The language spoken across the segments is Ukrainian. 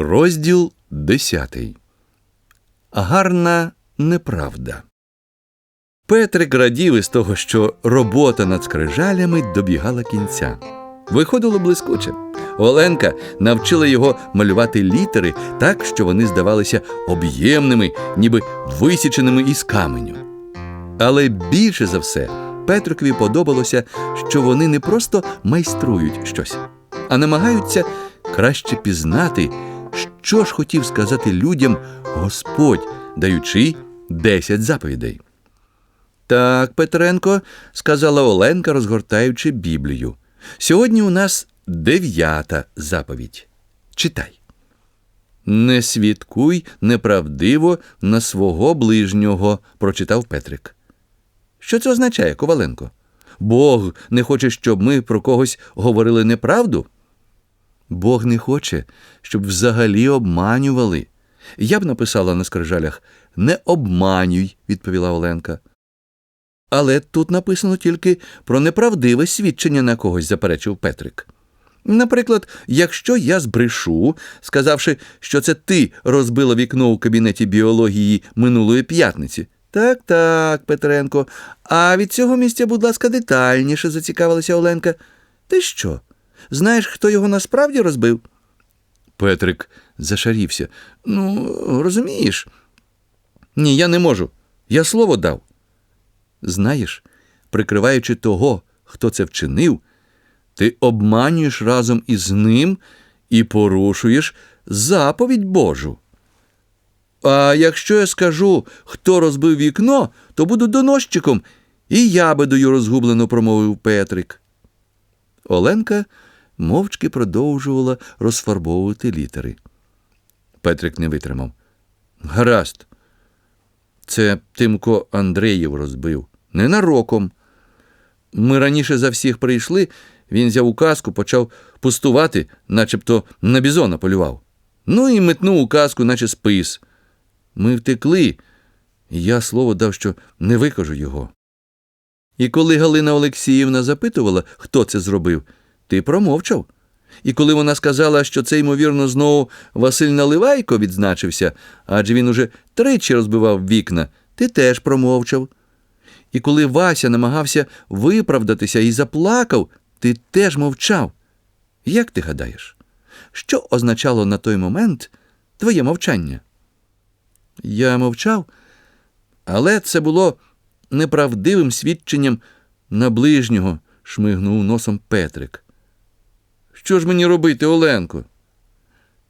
Розділ 10. Гарна неправда. Петрик радів із того, що робота над скрижалями добігала кінця. Виходило блискуче. Оленка навчила його малювати літери так, що вони здавалися об'ємними, ніби висіченими із каменю. Але більше за все Петрикові подобалося, що вони не просто майструють щось, а намагаються краще пізнати, що ж хотів сказати людям Господь, даючи десять заповідей. Так, Петренко, сказала Оленка, розгортаючи Біблію. Сьогодні у нас дев'ята заповідь. Читай. Не свідкуй неправдиво на свого ближнього, прочитав Петрик. Що це означає, Коваленко? Бог не хоче, щоб ми про когось говорили неправду? Бог не хоче, щоб взагалі обманювали. Я б написала на скрижалях не обманюй, відповіла Оленка. Але тут написано тільки про неправдиве свідчення на когось, заперечив Петрик. Наприклад, якщо я збрешу, сказавши, що це ти розбила вікно у кабінеті біології минулої п'ятниці. Так, так, Петренко. А від цього місця, будь ласка, детальніше зацікавилася Оленка. Ти що? Знаєш, хто його насправді розбив? Петрик зашарівся. Ну, розумієш? Ні, я не можу. Я слово дав. Знаєш, прикриваючи того, хто це вчинив, ти обманюєш разом із ним і порушуєш заповідь Божу. А якщо я скажу, хто розбив вікно, то буду доносчиком, і ябедою розгублено промовив Петрик. Оленка мовчки продовжувала розфарбовувати літери. Петрик не витримав. Гаразд. Це Тимко Андреєв розбив. Ненароком. Ми раніше за всіх прийшли, він взяв указку, почав пустувати, начебто на бізона полював. Ну і метнув указку, наче спис. Ми втекли, і я слово дав, що не викажу його. І коли Галина Олексіївна запитувала, хто це зробив, ти промовчав. І коли вона сказала, що це, ймовірно, знову Василь Наливайко відзначився, адже він уже тричі розбивав вікна, ти теж промовчав. І коли Вася намагався виправдатися і заплакав, ти теж мовчав. Як ти гадаєш, що означало на той момент твоє мовчання? Я мовчав, але це було неправдивим свідченням на ближнього, шмигнув носом Петрик. Що ж мені робити, Оленко?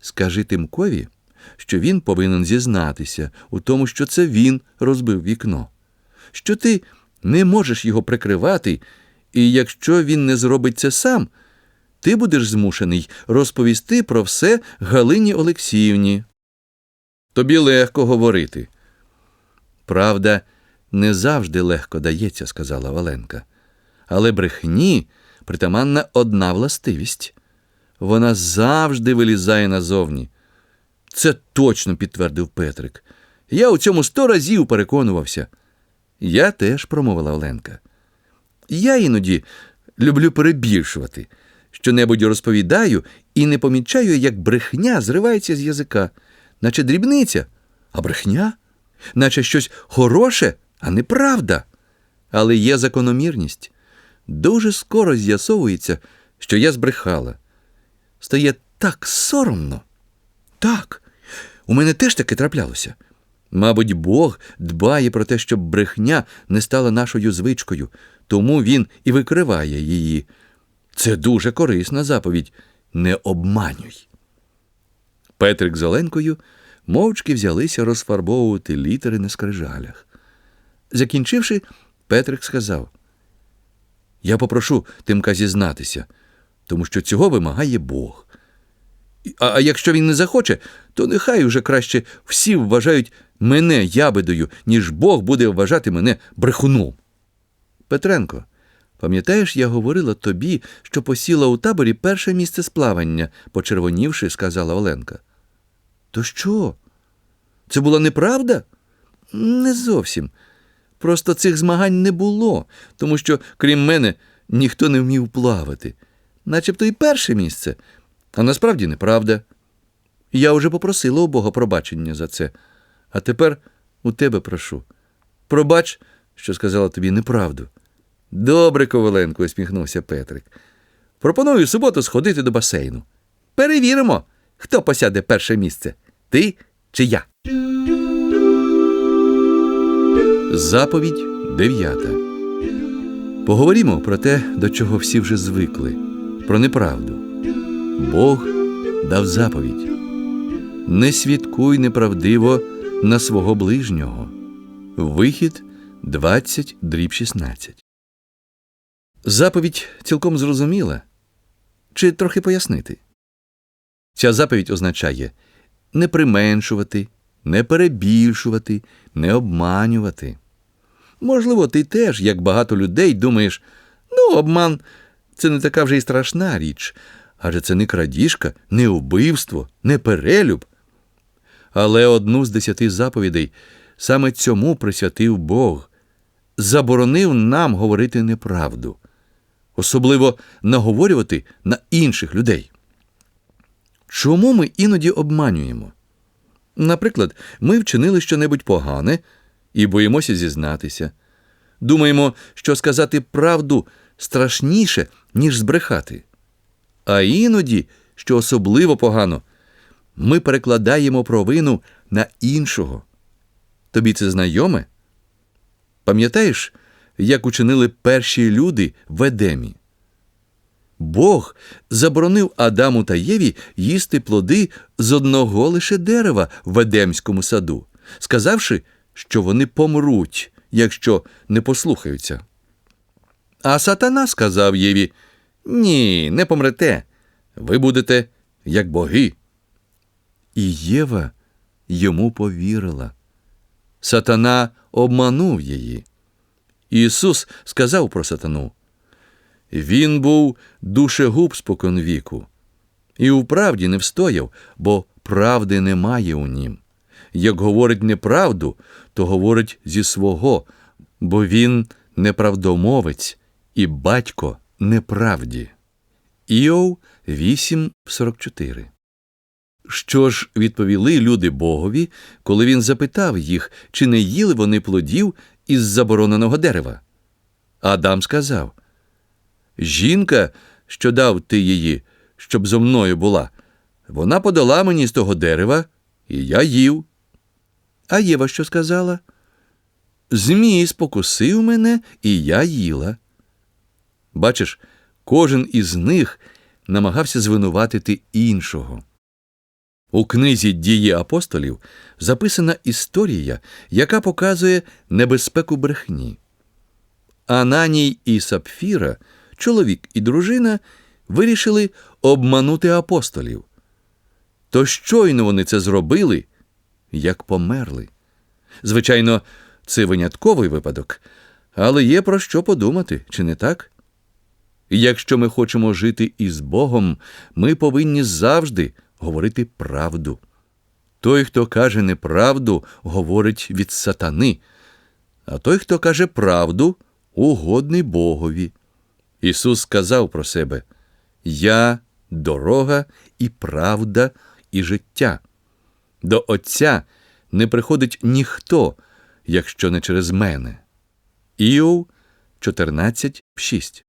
Скажи Тимкові, що він повинен зізнатися у тому, що це він розбив вікно, що ти не можеш його прикривати, і якщо він не зробить це сам, ти будеш змушений розповісти про все Галині Олексіївні. Тобі легко говорити. Правда, не завжди легко дається, сказала Валенка. Але брехні притаманна одна властивість вона завжди вилізає назовні. Це точно підтвердив Петрик. Я у цьому сто разів переконувався. Я теж промовила Оленка. Я іноді люблю перебільшувати, що-небудь розповідаю і не помічаю, як брехня зривається з язика, наче дрібниця, а брехня, наче щось хороше, а не правда. Але є закономірність. Дуже скоро з'ясовується, що я збрехала. Стає так соромно. Так, у мене теж таке траплялося. Мабуть, Бог дбає про те, щоб брехня не стала нашою звичкою, тому він і викриває її. Це дуже корисна заповідь. Не обманюй. Петрик з Оленкою мовчки взялися розфарбовувати літери на скрижалях. Закінчивши, Петрик сказав: Я попрошу Тимка зізнатися, тому що цього вимагає Бог. А, а якщо він не захоче, то нехай уже краще всі вважають мене ябедою, ніж Бог буде вважати мене брехуном. Петренко, пам'ятаєш, я говорила тобі, що посіла у таборі перше місце сплавання, почервонівши, сказала Оленка. То що? Це була неправда? Не зовсім. Просто цих змагань не було, тому що, крім мене, ніхто не вмів плавати. Начебто і перше місце, а насправді неправда. Я вже попросила у Бога пробачення за це, а тепер у тебе прошу. Пробач, що сказала тобі неправду. Добре, Коваленко, усміхнувся Петрик. Пропоную суботу сходити до басейну. Перевіримо, хто посяде перше місце. Ти чи я? Заповідь дев'ята. Поговоримо про те, до чого всі вже звикли, про неправду. Бог дав заповідь. Не свідкуй неправдиво на свого ближнього. Вихід 20 дріб 16. Заповідь цілком зрозуміла. Чи трохи пояснити? Ця заповідь означає не применшувати, не перебільшувати, не обманювати. Можливо, ти теж, як багато людей, думаєш, ну, обман це не така вже й страшна річ, адже це не крадіжка, не вбивство, не перелюб. Але одну з десяти заповідей саме цьому присвятив Бог, заборонив нам говорити неправду, особливо наговорювати на інших людей. Чому ми іноді обманюємо? Наприклад, ми вчинили щонебудь погане і боїмося зізнатися. Думаємо, що сказати правду страшніше, ніж збрехати. А іноді, що особливо погано, ми перекладаємо провину на іншого. Тобі це знайоме? Пам'ятаєш, як учинили перші люди в Едемі? Бог заборонив Адаму та Єві їсти плоди з одного лише дерева в Едемському саду, сказавши, що вони помруть, якщо не послухаються. А сатана сказав Єві: Ні, не помрете, ви будете як боги. І Єва йому повірила. Сатана обманув її. Ісус сказав про сатану. Він був душегуб споконвіку, і вправді не встояв, бо правди немає у нім. Як говорить неправду, то говорить зі свого, бо він неправдомовець і батько неправді. Іов 8.44 Що ж відповіли люди Богові, коли він запитав їх, чи не їли вони плодів із забороненого дерева? Адам сказав Жінка, що дав ти її, щоб зо мною була, вона подала мені з того дерева, і я їв. А Єва що сказала? Змій спокусив мене, і я їла. Бачиш, кожен із них намагався звинуватити іншого. У книзі Дії апостолів записана історія, яка показує небезпеку брехні. Ананій і Сапфіра, чоловік і дружина, вирішили обманути апостолів. То щойно вони це зробили, як померли. Звичайно, це винятковий випадок, але є про що подумати, чи не так? Якщо ми хочемо жити із Богом, ми повинні завжди говорити правду. Той, хто каже неправду, говорить від сатани, а той, хто каже правду, угодний Богові. Ісус сказав про себе: Я дорога і правда, і життя. До Отця не приходить ніхто, якщо не через мене. Іов 14.6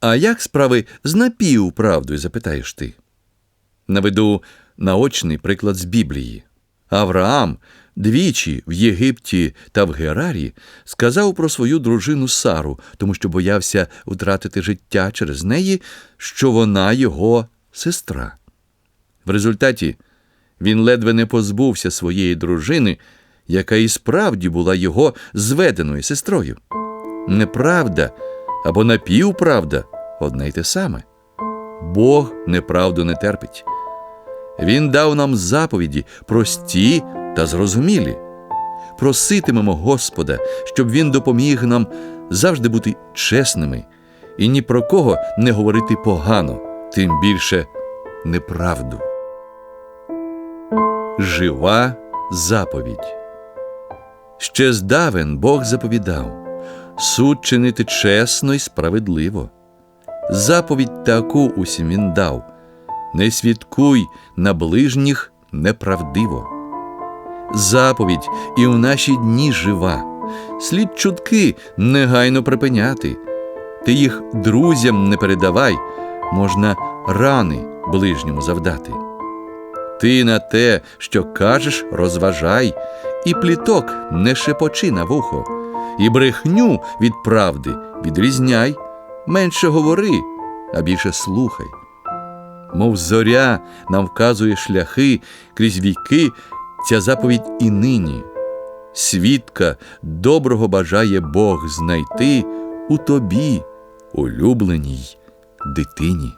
А як справи з напівправдою, запитаєш ти? Наведу наочний приклад з Біблії. Авраам двічі в Єгипті та в Герарі сказав про свою дружину Сару, тому що боявся втратити життя через неї, що вона його сестра. В результаті він ледве не позбувся своєї дружини, яка і справді була його зведеною сестрою. Неправда або напівправда одне й те саме. Бог неправду не терпить. Він дав нам заповіді прості та зрозумілі. Проситимемо Господа, щоб Він допоміг нам завжди бути чесними і ні про кого не говорити погано, тим більше неправду. Жива заповідь. Ще здавен Бог заповідав суд чинити чесно і справедливо. Заповідь таку усім він дав не свідкуй на ближніх неправдиво. Заповідь і в наші дні жива. Слід чутки негайно припиняти. Ти їх друзям не передавай, можна рани ближньому завдати. Ти на те, що кажеш, розважай, і пліток не шепочи на вухо, і брехню від правди відрізняй, менше говори, а більше слухай. Мов зоря нам вказує шляхи крізь віки, ця заповідь і нині. Свідка доброго бажає Бог знайти у тобі, улюбленій дитині.